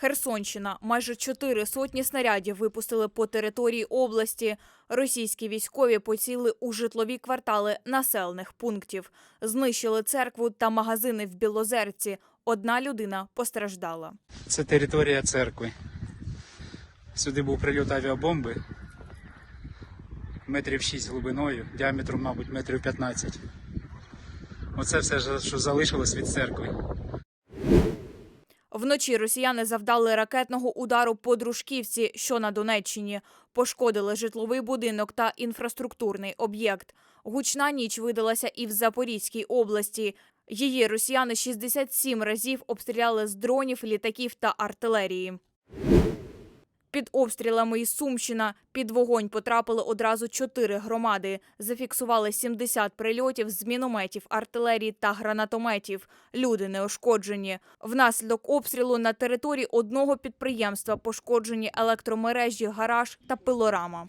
Херсонщина. Майже чотири сотні снарядів випустили по території області. Російські військові поцілили у житлові квартали населених пунктів. Знищили церкву та магазини в Білозерці. Одна людина постраждала. Це територія церкви. Сюди був прильот авіабомби метрів 6 глибиною, діаметром, мабуть, метрів 15. Оце все, що залишилось від церкви. Вночі росіяни завдали ракетного удару по Дружківці, що на Донеччині. Пошкодили житловий будинок та інфраструктурний об'єкт. Гучна ніч видалася і в Запорізькій області. Її росіяни 67 разів обстріляли з дронів, літаків та артилерії. Під обстрілами із Сумщина під вогонь потрапили одразу чотири громади. Зафіксували 70 прильотів з мінометів, артилерії та гранатометів. Люди не ошкоджені. Внаслідок обстрілу на території одного підприємства пошкоджені електромережі, гараж та пилорама.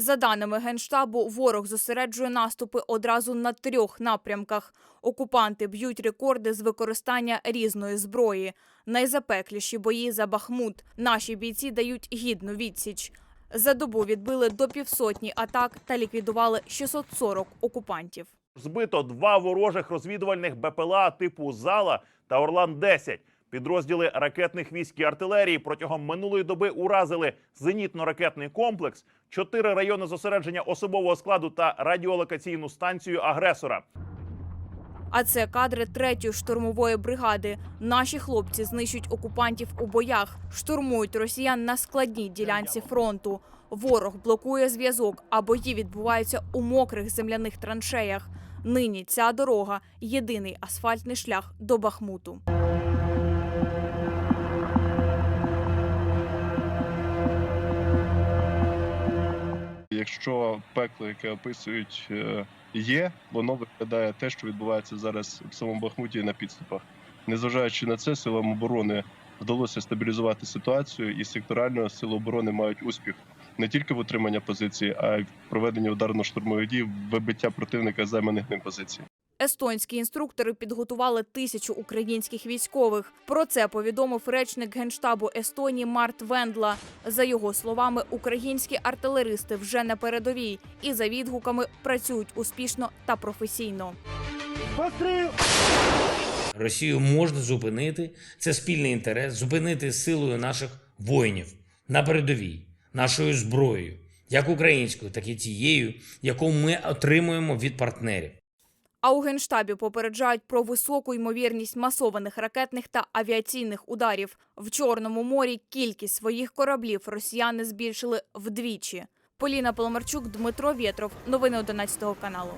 За даними Генштабу, ворог зосереджує наступи одразу на трьох напрямках. Окупанти б'ють рекорди з використання різної зброї. Найзапекліші бої за Бахмут. Наші бійці дають гідну відсіч. За добу відбили до півсотні атак та ліквідували 640 окупантів. Збито два ворожих розвідувальних БПЛА типу Зала та Орлан-10. Підрозділи ракетних військ і артилерії протягом минулої доби уразили зенітно-ракетний комплекс, чотири райони зосередження особового складу та радіолокаційну станцію агресора. А це кадри третьої штурмової бригади. Наші хлопці знищують окупантів у боях, штурмують росіян на складній ділянці фронту. Ворог блокує зв'язок, а бої відбуваються у мокрих земляних траншеях. Нині ця дорога єдиний асфальтний шлях до Бахмуту. Якщо пекло, яке описують, е, є, воно виглядає те, що відбувається зараз в самому Бахмуті і на підступах. Незважаючи на це, силам оборони вдалося стабілізувати ситуацію, і секторально сили оборони мають успіх не тільки в утриманні позиції, а й в проведенні ударно-штурмових дій, вибиття противника займаних ним позицій. Естонські інструктори підготували тисячу українських військових. Про це повідомив речник генштабу Естонії Март Вендла. За його словами, українські артилеристи вже на передовій і за відгуками працюють успішно та професійно. Росію можна зупинити. Це спільний інтерес зупинити силою наших воїнів на передовій, нашою зброєю, як українською, так і тією, яку ми отримуємо від партнерів. А у генштабі попереджають про високу ймовірність масованих ракетних та авіаційних ударів. В Чорному морі кількість своїх кораблів росіяни збільшили вдвічі. Поліна Поломарчук, Дмитро Вєтров. Новини 11 каналу.